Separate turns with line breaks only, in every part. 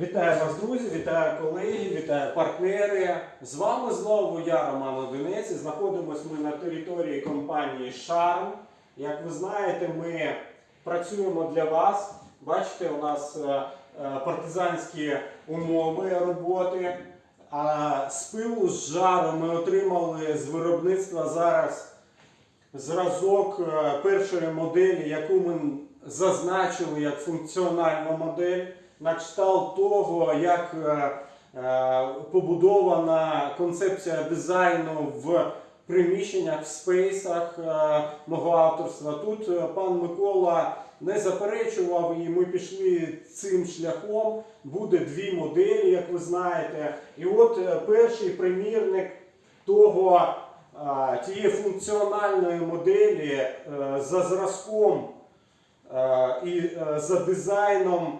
Вітаю вас, друзі, вітаю колеги, вітаю партнери. З вами знову я, Роман Одинець. і Знаходимось ми на території компанії Шарм. Як ви знаєте, ми працюємо для вас. Бачите, у нас е, е, партизанські умови роботи. А з пилу, з жару ми отримали з виробництва зараз зразок е, першої моделі, яку ми зазначили як функціональну модель, на кшталт того, як е, е, побудована концепція дизайну в приміщеннях, в спейсах е, мого авторства. Тут пан Микола не заперечував, і ми пішли цим шляхом. Буде дві моделі, як ви знаєте. І от перший примірник того тієї функціональної моделі за зразком і за дизайном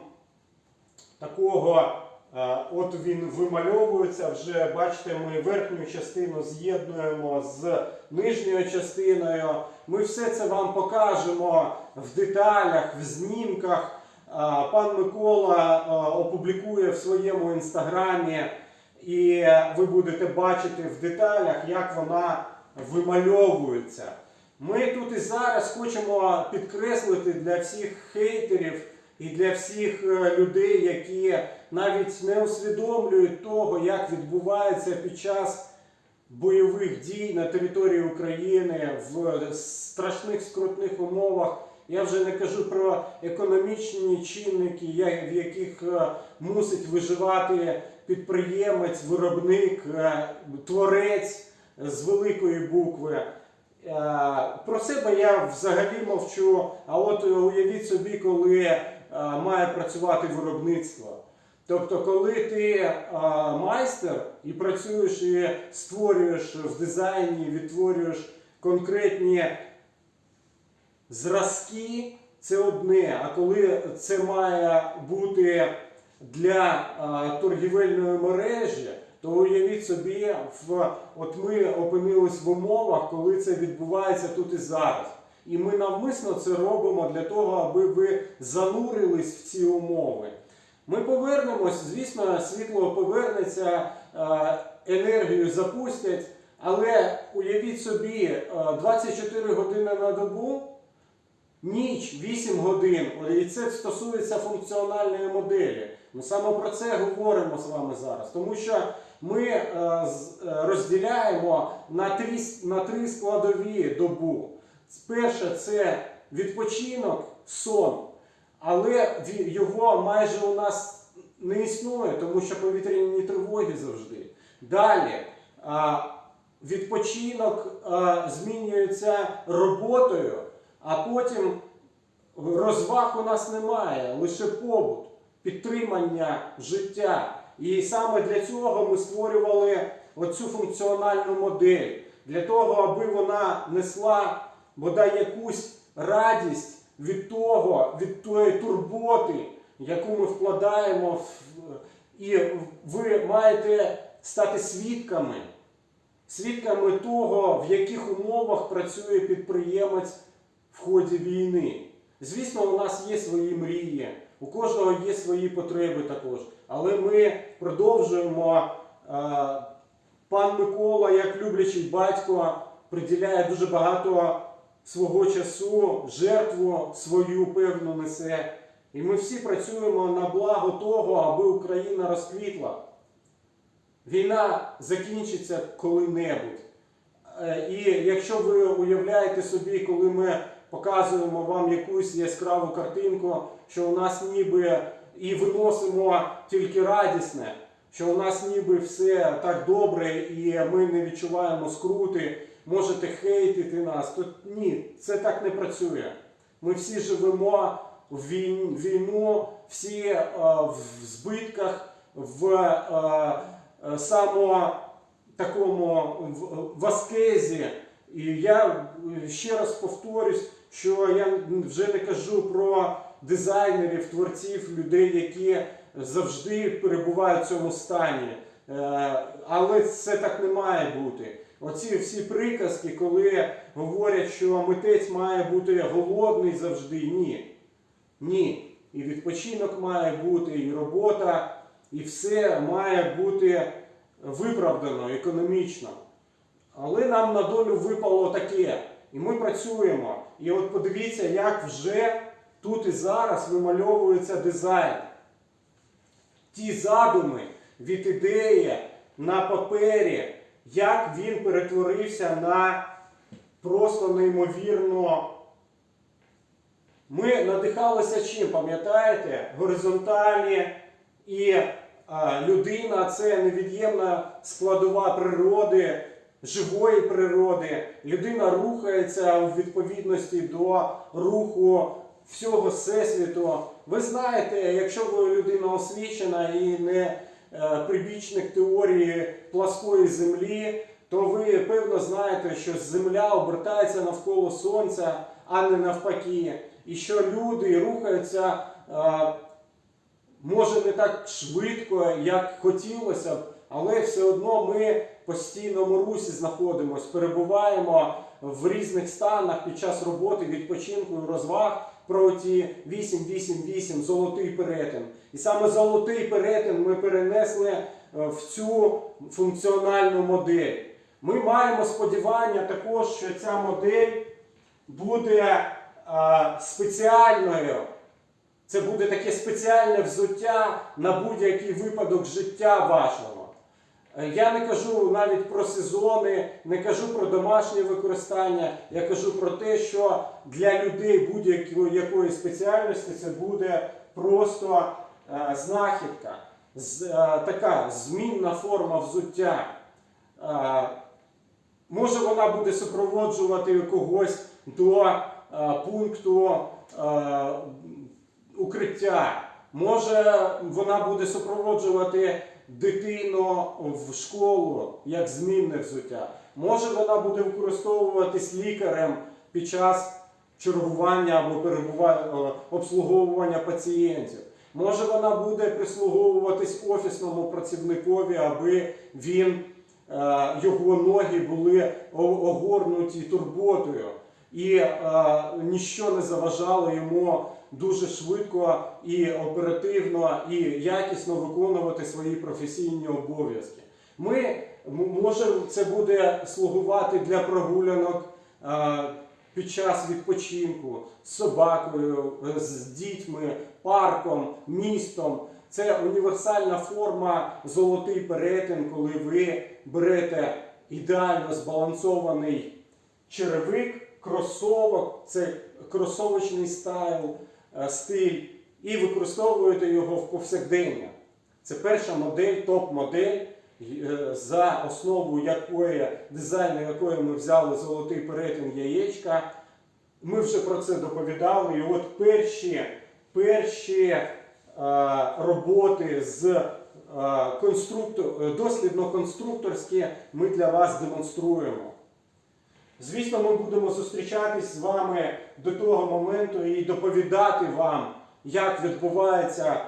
такого, е, от він вимальовується. Вже бачите, ми верхню частину з'єднуємо з нижньою частиною. Ми все це вам покажемо в деталях, в знімках. Пан Микола е, опублікує в своєму інстаграмі, і ви будете бачити в деталях, як вона вимальовується. Ми тут і зараз хочемо підкреслити для всіх хейтерів і для всіх е, людей, які навіть не усвідомлюють того, як відбувається під час бойових дій на території України в страшних скрутних умовах. Я вже не кажу про економічні чинники, в яких е, мусить виживати підприємець, виробник, е, творець з великої букви. Про себе я взагалі мовчу. А от уявіть собі, коли має працювати виробництво. Тобто, коли ти е, майстер і працюєш і створюєш в дизайні, відтворюєш конкретні зразки, це одне. А коли це має бути для е, торгівельної мережі, то уявіть собі, от ми опинились в умовах, коли це відбувається тут і зараз. І ми навмисно це робимо для того, аби ви занурились в ці умови. Ми повернемось, звісно, світло повернеться, е, енергію запустять, але уявіть собі, е, 24 години на добу, ніч 8 годин, і це стосується функціональної моделі. Ми саме про це говоримо з вами зараз, тому що ми е, е, розділяємо на три, на три складові добу. Перше це відпочинок, сон, але його майже у нас не існує, тому що повітряні тривоги завжди. Далі відпочинок змінюється роботою, а потім розваг у нас немає, лише побут, підтримання життя. І саме для цього ми створювали оцю функціональну модель, для того, аби вона несла бодай якусь радість від того, від тої турботи, яку ми вкладаємо в. І ви маєте стати свідками, свідками того, в яких умовах працює підприємець в ході війни. Звісно, у нас є свої мрії, у кожного є свої потреби також. Але ми продовжуємо. е, Пан Микола, як люблячий батько, приділяє дуже багато свого часу, жертву свою певну несе. І ми всі працюємо на благо того, аби Україна розквітла. Війна закінчиться коли-небудь. Е, І якщо ви уявляєте собі, коли ми показуємо вам якусь яскраву картинку, що у нас ніби і виносимо тільки радісне, що у нас ніби все так добре і ми не відчуваємо скрути, можете хейтити нас, то ні, це так не працює. Ми всі живемо в війну, всі е, в збитках, в е, е, само такому в- в аскезі. І я е, ще раз повторюсь, що я вже не кажу про дизайнерів, творців, людей, які завжди перебувають в цьому стані. Е, Але це так не має бути. Оці всі приказки, коли говорять, що митець має бути голодний завжди, ні. Ні. І відпочинок має бути, і робота і все має бути виправдано економічно. Але нам на долю випало таке. І ми працюємо. І от подивіться, як вже тут і зараз вимальовується дизайн. Ті задуми від ідеї на папері, як він перетворився на просто неймовірно. Ми надихалися чим, пам'ятаєте? Горизонталі і а, людина це невід'ємна складова природи, живої природи. Людина рухається у відповідності до руху всього всесвіту. Ви знаєте, якщо ви людина освічена і не е, прибічник теорії пласкої землі, то ви певно знаєте, що Земля обертається навколо Сонця, а не навпаки. І що люди рухаються е, може не так швидко, як хотілося б, але все одно ми в постійному русі знаходимося, перебуваємо в різних станах під час роботи, відпочинку і розваг про ті 8-8-8, золотий перетин. І саме золотий перетин ми перенесли е, в цю функціональну модель. Ми маємо сподівання також, що ця модель буде е, спеціальною. Це буде таке спеціальне взуття на будь-який випадок життя вашого. Е, Я не кажу навіть про сезони, не кажу про домашнє використання. Я кажу про те, що для людей будь-якої якої спеціальності це буде просто е, знахідка, е, така змінна форма взуття. Може вона буде супроводжувати когось до пункту укриття. Може вона буде супроводжувати дитину в школу як змінне взуття. Може вона буде використовуватись лікарем під час чергування або перебува- е, обслуговування пацієнтів. Може вона буде прислуговуватись офісному працівникові, аби він е, його ноги були огорнуті турботою, і е, ніщо не заважало йому дуже швидко і оперативно і якісно виконувати свої професійні обов'язки. Ми м- може це буде слугувати для прогулянок е, під час відпочинку з собакою, е, з дітьми, парком, містом. Це універсальна форма золотий перетин, коли ви берете ідеально збалансований черевик, кросовок, це кросовочний стайл, стиль, і використовуєте його в повсякдення. Це перша модель, топ-модель, е, за основу якої дизайну якої ми взяли золотий перетин яєчка. Ми вже про це доповідали. І от перші, перші е, роботи з е, конструктор, е, дослідно-конструкторські ми для вас демонструємо. Звісно, ми будемо зустрічатись з вами до того моменту і доповідати вам, як відбувається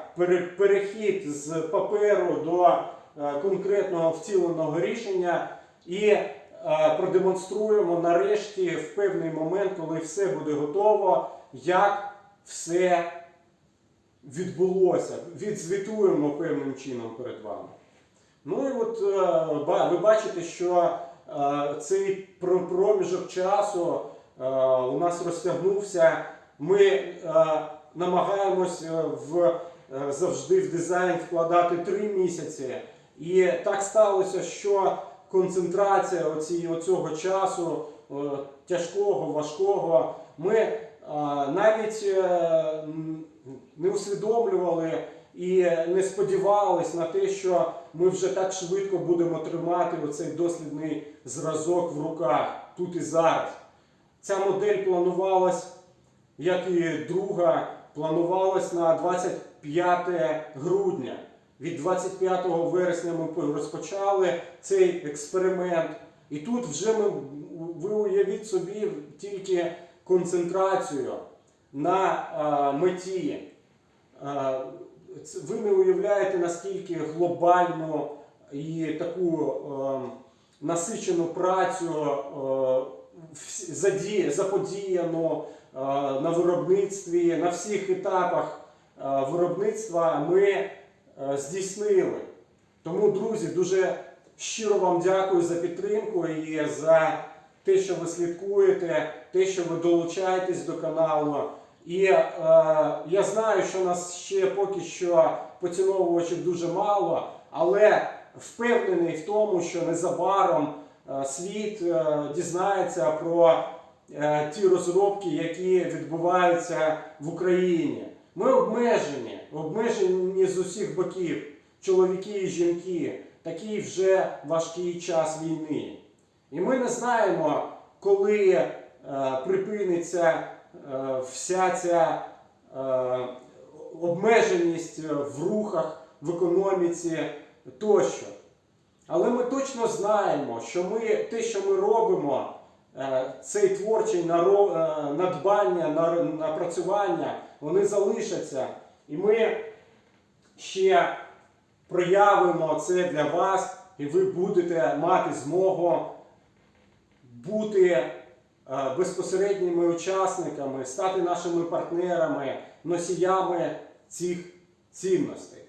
перехід з паперу до е, конкретного втіленого рішення, і е, продемонструємо нарешті в певний момент, коли все буде готово, як все відбулося. Відзвітуємо певним чином перед вами. Ну і от е, ви бачите, що цей проміжок часу е, у нас розтягнувся. Ми е, намагаємось е, в, е, завжди в дизайн вкладати три місяці. І так сталося, що концентрація оці, оцього часу е, тяжкого, важкого, ми е, навіть е, не усвідомлювали і не сподівались на те, що ми вже так швидко будемо тримати оцей дослідний зразок в руках тут і зараз. Ця модель планувалась, як і друга, планувалась на 25 грудня. Від 25 вересня ми розпочали цей експеримент. І тут вже ми, ви уявіть собі тільки концентрацію на а, меті. А, це- ви не уявляєте, наскільки глобальну і таку е, насичену працю е, заді- заподіяну е, на виробництві, на всіх етапах е, виробництва ми е, здійснили. Тому, друзі, дуже щиро вам дякую за підтримку і за те, що ви слідкуєте, те, що ви долучаєтесь до каналу. І е, я знаю, що нас ще поки що поціновувачів дуже мало, але впевнений в тому, що незабаром е, світ е, дізнається про е, ті розробки, які відбуваються в Україні. Ми обмежені, обмежені з усіх боків, чоловіки і жінки. Такий вже важкий час війни. І ми не знаємо, коли е, припиниться вся ця е, обмеженість в рухах, в економіці тощо. Але ми точно знаємо, що ми, те, що ми робимо, е, цей творчий е, надбання, напрацювання, вони залишаться. І ми ще проявимо це для вас, і ви будете мати змогу бути е, безпосередніми учасниками, стати нашими партнерами, носіями цих цінностей.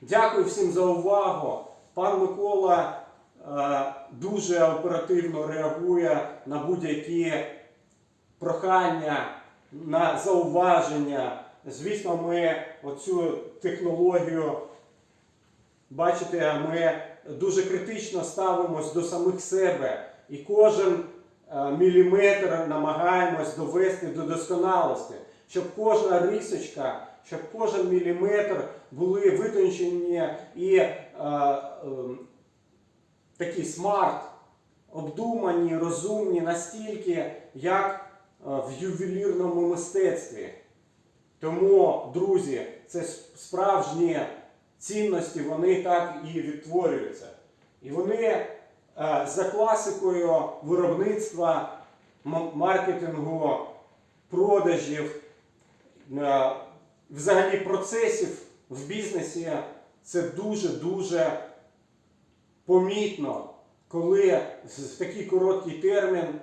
Дякую всім за увагу. Пан Микола е, дуже оперативно реагує на будь-які прохання, на зауваження. Звісно, ми оцю технологію, бачите, ми дуже критично ставимось до самих себе. І кожен е, міліметр намагаємось довести до досконалості, щоб кожна рисочка, щоб кожен міліметр були витончені і е, е, такі смарт, обдумані, розумні настільки, як е, в ювелірному мистецтві. Тому, друзі, це справжні цінності, вони так і відтворюються. І вони е, за класикою виробництва, маркетингу, продажів, е, взагалі процесів в бізнесі це дуже-дуже помітно, коли в такий короткий термін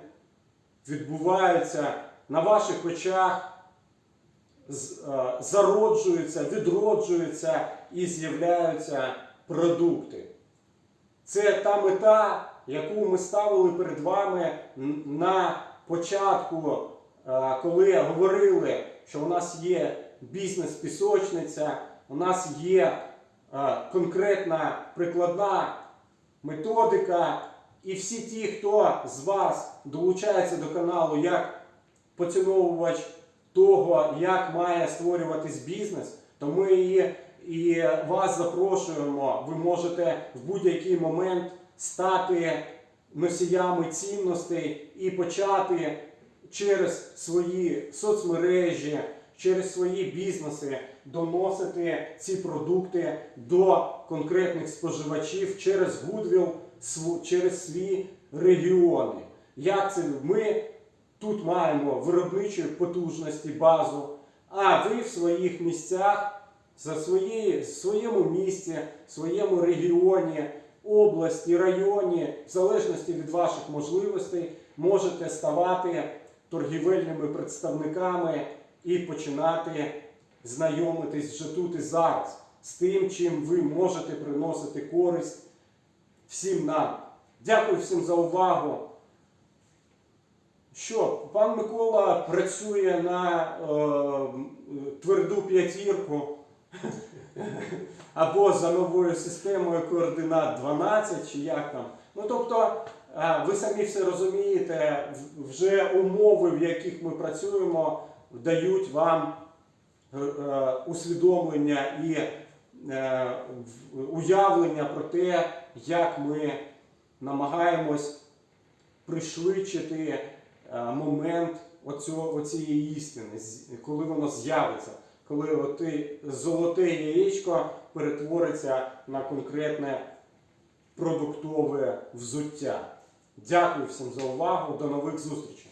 відбуваються на ваших очах е, зароджуються, відроджуються і з'являються продукти. Це та мета, яку ми ставили перед вами на початку, е, коли говорили, що у нас є бізнес-пісочниця, у нас є е, конкретна прикладна методика, і всі ті, хто з вас долучається до каналу як поціновувач того, як має створюватись бізнес, то ми і, і вас запрошуємо. Ви можете в будь-який момент стати носіями цінностей і почати через свої соцмережі, через свої бізнеси доносити ці продукти до конкретних споживачів через св- через свої регіони. Як це ми тут маємо виробничі потужності, базу, а ви в своїх місцях, за своєї, своєму місті, своєму регіоні, області, районі, в залежності від ваших можливостей, можете ставати торгівельними представниками і починати знайомитись вже тут і зараз з тим, чим ви можете приносити користь всім нам. Дякую всім за увагу. Що, пан Микола працює на е, тверду п'ятірку або за новою системою координат 12, чи як там. Ну тобто, е, ви самі все розумієте, вже умови, в яких ми працюємо, дають вам е, е, усвідомлення і уявлення про те, як ми намагаємось пришвидшити момент оцієї істини, коли воно з'явиться, коли оти золоте яєчко перетвориться на конкретне продуктове взуття. Дякую всім за увагу. До нових зустрічей!